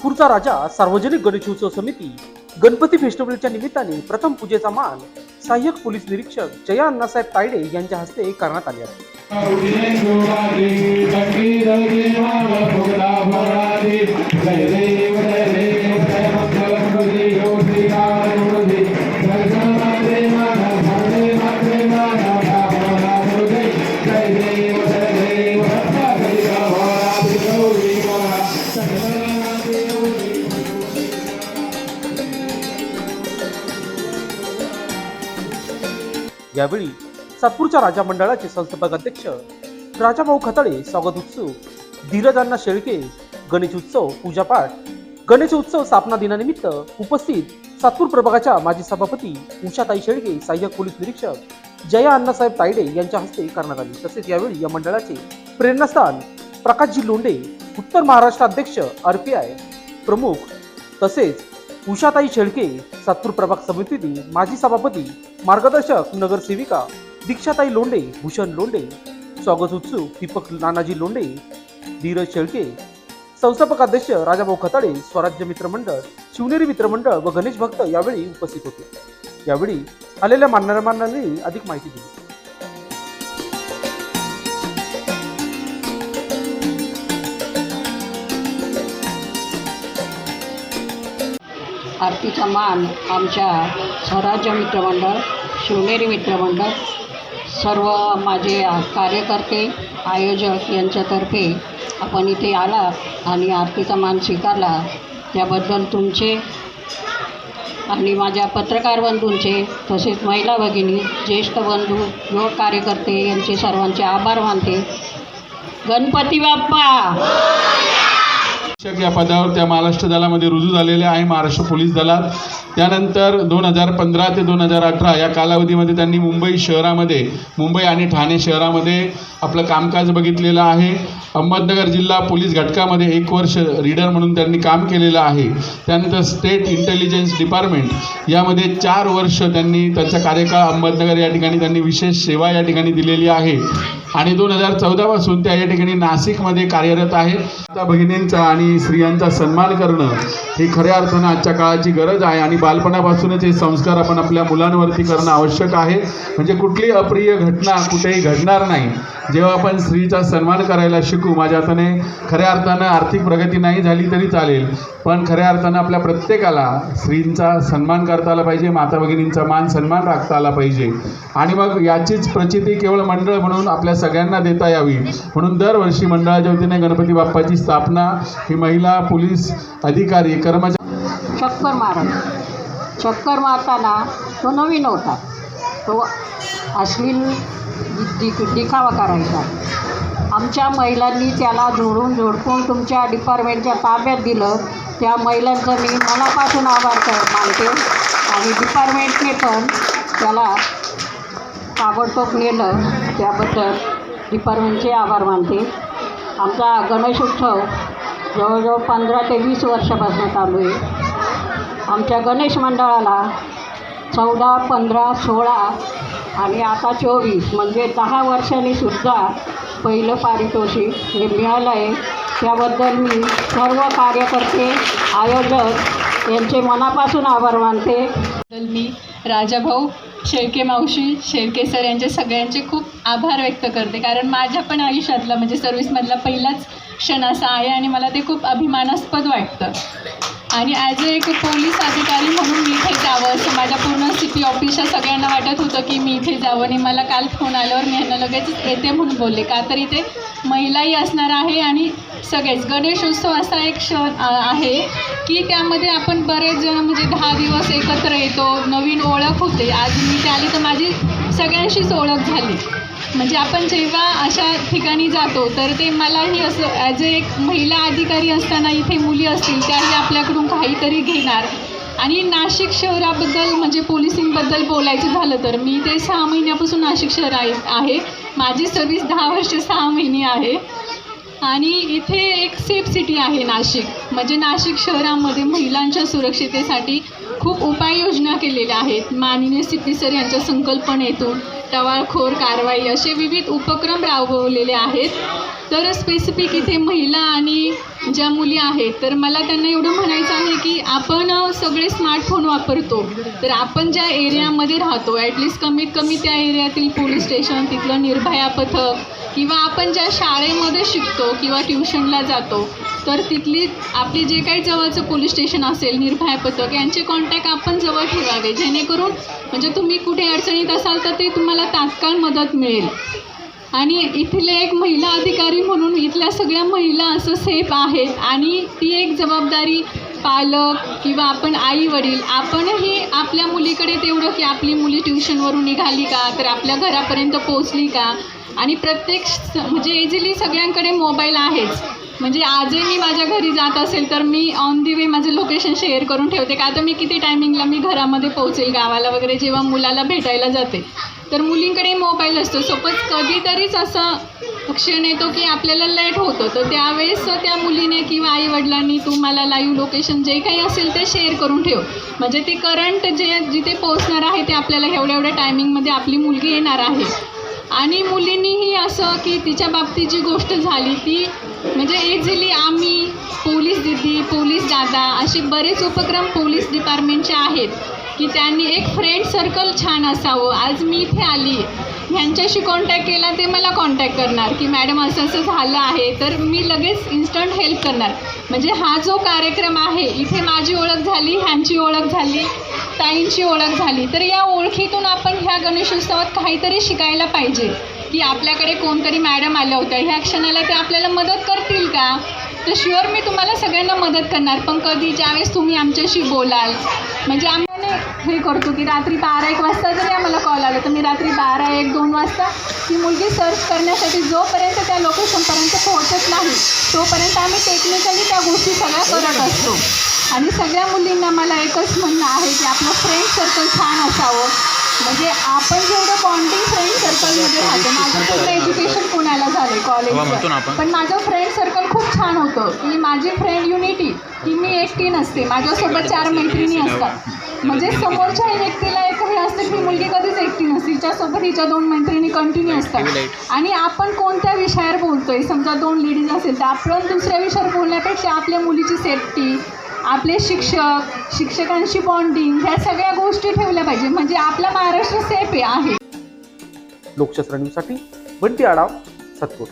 नागपूरचा राजा सार्वजनिक गणेशोत्सव समिती गणपती फेस्टिवलच्या निमित्ताने प्रथम पूजेचा मान सहाय्यक पोलीस निरीक्षक जया अण्णासाहेब तायडे यांच्या हस्ते करण्यात आले आहे. यावेळी सातपूरच्या राजा मंडळाचे संस्थापक अध्यक्ष राजाभाऊ खताळे स्वागत उत्सव धीरजांना अण्णा शेळके गणेश उत्सव पूजापाठ गणेश उत्सव स्थापना दिनानिमित्त उपस्थित सातपूर प्रभागाच्या माजी सभापती उषाताई शेळके सहाय्यक पोलीस निरीक्षक जया अण्णासाहेब तायडे यांच्या हस्ते करण्यात आली. तसेच यावेळी या मंडळाचे प्रेरणास्थान प्रकाशजी लोंडे उत्तर महाराष्ट्र अध्यक्ष आय प्रमुख तसेच उषाताई शेळके सातपूर प्रभाग समितीतील माजी सभापती मार्गदर्शक नगरसेविका दीक्षाताई लोंडे भूषण लोंडे स्वागत उत्सुक दीपक नानाजी लोंडे धीरज शेळके संस्थापक अध्यक्ष राजाभाऊ खताळे स्वराज्य मित्रमंडळ शिवनेरी मित्रमंडळ व गणेश भक्त यावेळी उपस्थित होते. यावेळी आलेल्या मान्यवरांनी अधिक माहिती दिली. आरतीचा मान आमच्या स्वराज्य मित्रमंडळ शिवनेरी मित्रमंडळ सर्व माझे कार्यकर्ते आयोजक यांच्यातर्फे आपण इथे आला आणि आरतीचा मान स्वीकारला. त्याबद्दल तुमचे आणि माझ्या पत्रकार बंधूंचे तसेच महिला भगिनी ज्येष्ठ बंधू युवक कार्यकर्ते यांचे सर्वांचे आभार मानते. गणपती बाप्पा! या पदावर त्या महाराष्ट्र दलामध्ये रुजू झालेले आहे. महाराष्ट्र पोलीस दलात. त्यानंतर दोन हजार पंधरा ते दोन हजार अठरा या कालावधीमध्ये त्यांनी मुंबई शहरामध्ये मुंबई आणि ठाणे शहरामध्ये आपलं कामकाज बघितलेलं आहे. अहमदनगर जिल्हा पोलीस घटकामध्ये एक वर्ष रीडर म्हणून त्यांनी काम केलेलं आहे. त्यानंतर स्टेट इंटेलिजन्स डिपार्टमेंट यामध्ये चार वर्ष त्यांनी त्यांचा कार्यकाळ अहमदनगर या ठिकाणी त्यांनी विशेष सेवा या ठिकाणी दिलेली आहे. आणि दोन हजार चौदापासून त्या या ठिकाणी नाशिकमध्ये कार्यरत आहे. आता भगिनींचा आणि स्त्रियांचा सन्मान करणं ही खऱ्या अर्थानं आजच्या काळाची गरज आहे आणि बालपणापासूनच हे संस्कार आपण आपल्या मुलांवरती करणं आवश्यक आहे. म्हणजे कुठली अप्रिय घटना कुठेही घडणार नाही. जेव्हा आपण स्त्रीचा सन्मान करायला शिकू माझ्या हाताने खऱ्या अर्थानं आर्थिक प्रगती नाही झाली तरी चालेल. पण खऱ्या अर्थानं आपल्या प्रत्येकाला स्त्रींचा सन्मान करता आला पाहिजे माता भगिनींचा मान सन्मान राखता आला पाहिजे. आणि मग याचीच प्रचिती केवळ मंडळ म्हणून आपल्या सगळ्यांना देता यावी. म्हणून दरवर्षी मंडळाच्या वतीने गणपती बाप्पाची स्थापना ही महिला पोलीस अधिकारी कर्मचारी चक्कर मारत चक्कर मारताना तो नवीन होता. तो अश्लील दिखावा करायचा. आमच्या महिलांनी त्याला जोडून झोडपून तुमच्या डिपार्टमेंटच्या ताब्यात दिलं. त्या महिलांचं मी मनापासून आभार कर मानते. आणि डिपार्टमेंटने पण त्याला ताबडतोब नेलं. त्याबद्दल डिपार्टमेंटचे आभार मानते. आमचा गणेश उत्सव जवळजवळ पंधरा ते वीस वर्षापासून चालू आहे. आमच्या गणेश मंडळाला चौदा पंधरा सोळा आणि आता चोवीस म्हणजे दहा वर्षांनी सुद्धा पहिलं पारितोषिक हे मिळालं आहे त्याबद्दल मी सर्व कार्यकर्ते आयोजक यांचे मनापासून आभार मानते. मी राजाभाऊ शेळके मावशी शेळके सर यांचे सगळ्यांचे खूप आभार व्यक्त करते. कारण माझ्या पण आयुष्यातला म्हणजे सर्व्हिसमधला पहिलाच क्षण असा आहे आणि मला ते खूप अभिमानास्पद वाटतं. आणि ॲज अ एक पोलीस अधिकारी म्हणून मी इथे जावं असं माझ्या पूर्ण सी पी ऑफिसच्या सगळ्यांना वाटत होतं की मी इथे जावं आणि मला काल फोन आल्यावर मी ह्यांना लगेच येते म्हणून बोलले. का तर इथे महिलाही असणार आहे आणि सगळेच. गणेशोत्सव असा एक क्षण आहे की त्यामध्ये आपण बरेच जण म्हणजे दहा दिवस एकत्र येतो. नवीन ओळख होते. आज मी ते आली तर माझी सगळ्यांशीच ओळख झाली. म्हणजे आपण जेव्हा अशा ठिकाणी जातो तर ते मलाही असं ॲज अ एक महिला अधिकारी असताना इथे मुली असतील त्याही आपल्याकडून काहीतरी घेणार. आणि नाशिक शहराबद्दल म्हणजे पोलिसिंगबद्दल बोलायचं झालं तर मी ते सहा महिन्यापासून नाशिक शहर आहे आहे. माझी सर्विस दहा वर्ष सहा महिने आहे. आणि इथे एक सेफ सिटी आहे नाशिक. म्हणजे नाशिक शहरामध्ये महिलांच्या सुरक्षितेसाठी खूप उपाययोजना केलेल्या आहेत. माननीय सिद्धीसर यांच्या संकल्पनेतून टवाळखोर कारवाई असे विविध उपक्रम राबवलेले आहेत. तर स्पेसिफिक इथे महिला आणि ज्या मुली आहेत तर मला त्यांना एवढं म्हणायचं आहे की आपण सगळे स्मार्टफोन वापरतो. तर आपण ज्या एरियामध्ये राहतो ॲटलिस्ट कमीत कमी त्या एरियातील पोलीस स्टेशन तिथलं निर्भया पथक किंवा आपण ज्या शाळेमध्ये शिकतो किंवा ट्युशनला जातो तर तिथली आपली जे काही जवळचं पोलीस स्टेशन असेल निर्भया पथक यांचे कॉन्टॅक्ट आपण जवळ ठेवावे. जेणेकरून म्हणजे तुम्ही कुठे अडचणीत असाल तर ते तुम्हाला तात्काळ मदत मिळेल. आणि इथले एक महिला अधिकारी म्हणून इथल्या सगळ्या महिला असं सेफ आहेत. आणि ती एक जबाबदारी पालक किंवा आपण आई वडील आपणही आपल्या मुलीकडे तेवढं की आपली मुली ट्युशनवरून निघाली का? तर आपल्या घरापर्यंत पोहोचली का? आणि प्रत्येक स- म्हणजे इझिली सगळ्यांकडे मोबाईल आहेच. म्हणजे आजही मी माझ्या घरी जात असेल तर मी ऑन दी वे माझं लोकेशन शेअर करून ठेवते. का आता मी किती टायमिंगला मी घरामध्ये पोहोचेल गावाला वगैरे जेव्हा मुलाला भेटायला जाते. तर मुलींकडे मोबाईल असतो. सोबत कधीतरीच असं क्षण येतो की आपल्याला लेट होतं. तर त्यावेळेस त्या मुलीने किंवा आई वडिलांनी तुम्हाला लाईव्ह लोकेशन जे काही असेल ते शेअर करून ठेव. म्हणजे ते करंट जे जिथे पोहोचणार आहे ते आपल्याला एवढ्या एवढ्या टायमिंगमध्ये आपली मुलगी येणार आहे. आणि मुलींनीही असं की तिच्या बाबतीत जी गोष्ट झाली ती म्हणजे इझिली आम्ही पोलीस दिदी पोलीस दादा असे बरेच उपक्रम पोलीस डिपार्टमेंटचे आहेत. की त्यांनी एक फ्रेंड सर्कल छान असावं. आज मी इथे आली. ह्यांच्याशी कॉन्टॅक्ट केला ते मला कॉन्टॅक्ट करणार की मॅडम असं असं झालं आहे. तर मी लगेच इन्स्टंट हेल्प करणार. म्हणजे हा जो कार्यक्रम आहे इथे माझी ओळख झाली ह्यांची ओळख झाली ताईंची ओळख झाली. तर या ओळखीतून आपण ह्या गणेशोत्सवात काहीतरी शिकायला पाहिजे. की आपल्याकडे कोणतरी मॅडम आल्या होत्या. ह्या क्षणाला ते आपल्याला मदत करतील का? तर शुअर मी तुम्हाला सगळ्यांना मदत करणार. पण कधी ज्यावेळेस तुम्ही आमच्याशी बोलाल म्हणजे आम हे करतो की रात्री बारा एक वाजता जरी आम्हाला कॉल आला तर मी रात्री बारा एक दोन वाजता ती मुलगी सर्च करण्यासाठी जोपर्यंत त्या लोकेशनपर्यंत पोहोचत नाही तोपर्यंत आम्ही टेक्निकली त्या गोष्टी सगळ्या करत असतो. आणि सगळ्या मुलींना मला एकच म्हणणं आहे की आपलं फ्रेंड सर्कल छान असावं. म्हणजे आपण जेवढं बॉन्डिंग फ्रेंड सर्कलमध्ये राहतो माझं पूर्ण एज्युकेशन पुण्याला झालं कॉलेजचं पण माझं फ्रेंड सर्कल खूप छान होतं. की माझी फ्रेंड युनिटी की मी एकटी नसते. माझ्यासोबत चार मैत्रिणी असतात. म्हणजे समोरच्या व्यक्तीला एक हे असतं की मुलगी कधीच एकटी नसते. हिच्यासोबत हिच्या दोन मैत्रिणी कंटिन्यू असतात. आणि आपण कोणत्या विषयावर बोलतोय? समजा दोन लेडीज असेल तर आपण दुसऱ्या विषयावर बोलण्यापेक्षा आपल्या मुलीची सेफ्टी आपले शिक्षक शिक्षकांशी बॉन्डिंग ह्या सगळ्या गोष्टी ठेवल्या पाहिजे. म्हणजे आपला महाराष्ट्र सेफ आहे. लोकशास्त्र न्यूजसाठी बंटी आडाव सातपूर.